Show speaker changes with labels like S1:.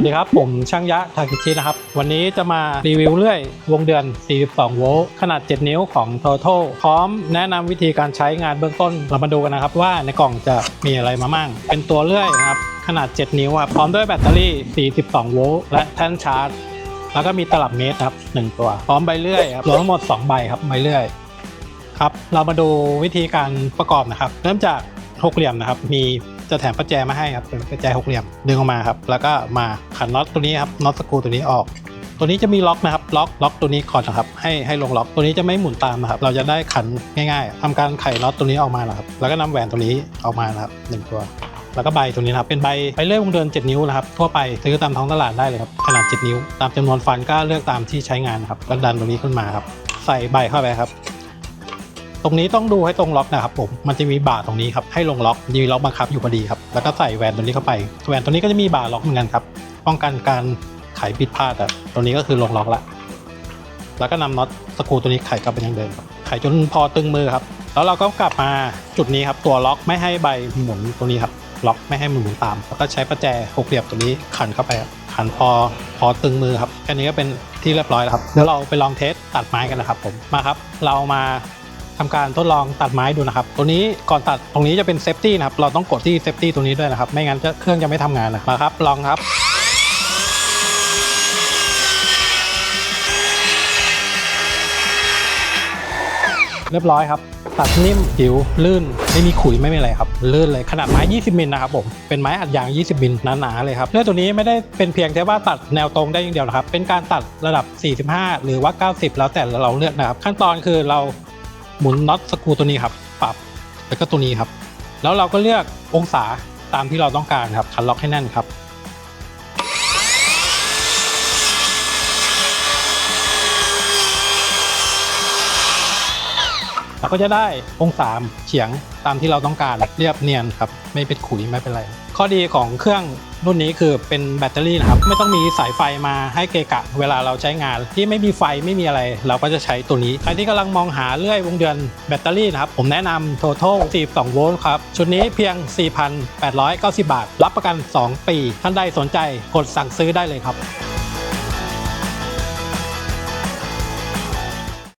S1: วัสดีครับ ผมช่างยะทากิชินะครับ วันนี้จะมารีวิวเลื่อยวงเดือน 42 โวลต์ขนาด 7 นิ้วของ Total พร้อมแนะนำวิธีการใช้งานเบื้องต้นเรามาดูกันนะครับ ว่าในกล่องจะมีอะไรมามั่ง เป็นตัวเลื่อยนะครับ ขนาด 7 นิ้วครับพร้อมด้วยแบตเตอรี่ 42 โวลต์และแท่นชาร์จ แล้วก็มีตลับเมตรครับ 1 ตัว พร้อมใบเลื่อยครับรวมทั้งหมด 2 ใบครับใบเลื่อยครับเรามาดูวิธีการประกอบนะครับ เริ่มจากหกเหลี่ยมนะครับ มี จะแถมประแจมาให้ครับเป็นประแจหกเหลี่ยมดึงออกมาครับ แล้วก็มาขันน็อตตัวนี้ครับน็อตสกรูตัวนี้ออก ตัวนี้จะมีล็อกนะครับล็อกล็อกตัวนี้ก่อนนะครับให้ให้ลงล็อกตัวนี้จะไม่หมุนตามนะครับ เราจะได้ขันง่ายๆทำการไขน็อตตัวนี้ออกมานะครับ แล้วก็นำแหวนตัวนี้ออกมานะครับหนึ่งตัวแล้วก็ใบตัวนี้นะครับเป็นใบใบเลื่อยวงเดือน7 นิ้วนะครับทั่วไปซื้อตามท้องตลาดได้เลยครับขนาด 7 นิ้ว ตามจำนวนฟันก็เลือกตามที่ใช้งานครับแล้วดันตรงนี้ขึ้นมาครับ ใส่ใบเข้าไปครับ ตรงนี้ต้องดูให้ตรงล็อกนะครับผม มันจะมีบ่าตรงนี้ครับให้ลงล็อกมีล็อกบังคับอยู่พอดีครับ แล้วก็ใส่แหวนตัวนี้เข้าไป แหวนตัวนี้ก็จะมีบ่าล็อกเหมือนกันครับ ป้องกันการไขผิดพลาดอะตัวนี้ก็คือลงล็อกละ แล้วก็นำน็อตสกรูตัวนี้ไขกลับไปยังเดิมครับ ไขจนพอตึงมือครับ แล้วเราก็กลับมาจุดนี้ครับ ตัวล็อกไม่ให้ใบหมุนตัวนี้ครับ ล็อกไม่ให้มันหมุนตาม แล้วก็ใช้ประแจหกเหลี่ยมตัวนี้ขันเข้าไปครับขันพอพอตึงมือครับแค่นี้ก็เป็นที่เรียบร้อยแล้วครับ เดี๋ยวเราไปลองเทสตัดไม้กันนะครับผม มาครับ เรามา ทำการทดลองตัดไม้ดูนะครับ ตัวนี้ก่อนตัดตรงนี้จะเป็นเซฟตี้นะครับ เราต้องกดที่เซฟตี้ตรงนี้ด้วยนะครับ ไม่งั้นจะเครื่องจะไม่ทำงานนะมาครับ ลองครับเรียบร้อยครับ ตัดนิ่มผิวลื่น ไม่มีขุยไม่มีอะไรครับ ลื่นเลยขนาดไม้ 20 มิลนะครับผมเป็นไม้อัดยาง 20 มิลหนาๆเลยครับเลื่อยตัวนี้ไม่ได้เป็นเพียงแค่ว่าตัดแนวตรงได้อย่างเดียวนะครับ เป็นการตัดระดับ 45 หรือว่า 90 แล้วแต่เราเลือกนะครับ ขั้นตอนคือเรา หมุนน็อตสกรูตัวนี้ครับ ปรับแล้วก็ตัวนี้ครับ แล้วเราก็เลือกองศาตามที่เราต้องการครับคันล็อกให้แน่นครับ เราก็จะได้องศาเฉียงตามที่เราต้องการเรียบเนียนครับไม่เป็นขุยไม่เป็นไร ข้อดีของเครื่องรุ่นนี้คือเป็นแบตเตอรี่นะครับ ไม่ต้องมีสายไฟมาให้เกะกะ เวลาเราใช้งานที่ไม่มีไฟไม่มีอะไร เราก็จะใช้ตัวนี้ ใครที่กำลังมองหาเลื่อยวงเดือนแบตเตอรี่นะครับ ผมแนะนำ Total 42 โวลต์ครับ ชุดนี้เพียง 4,890 บาท รับประกัน 2 ปี ท่านใดสนใจกดสั่งซื้อได้เลยครับ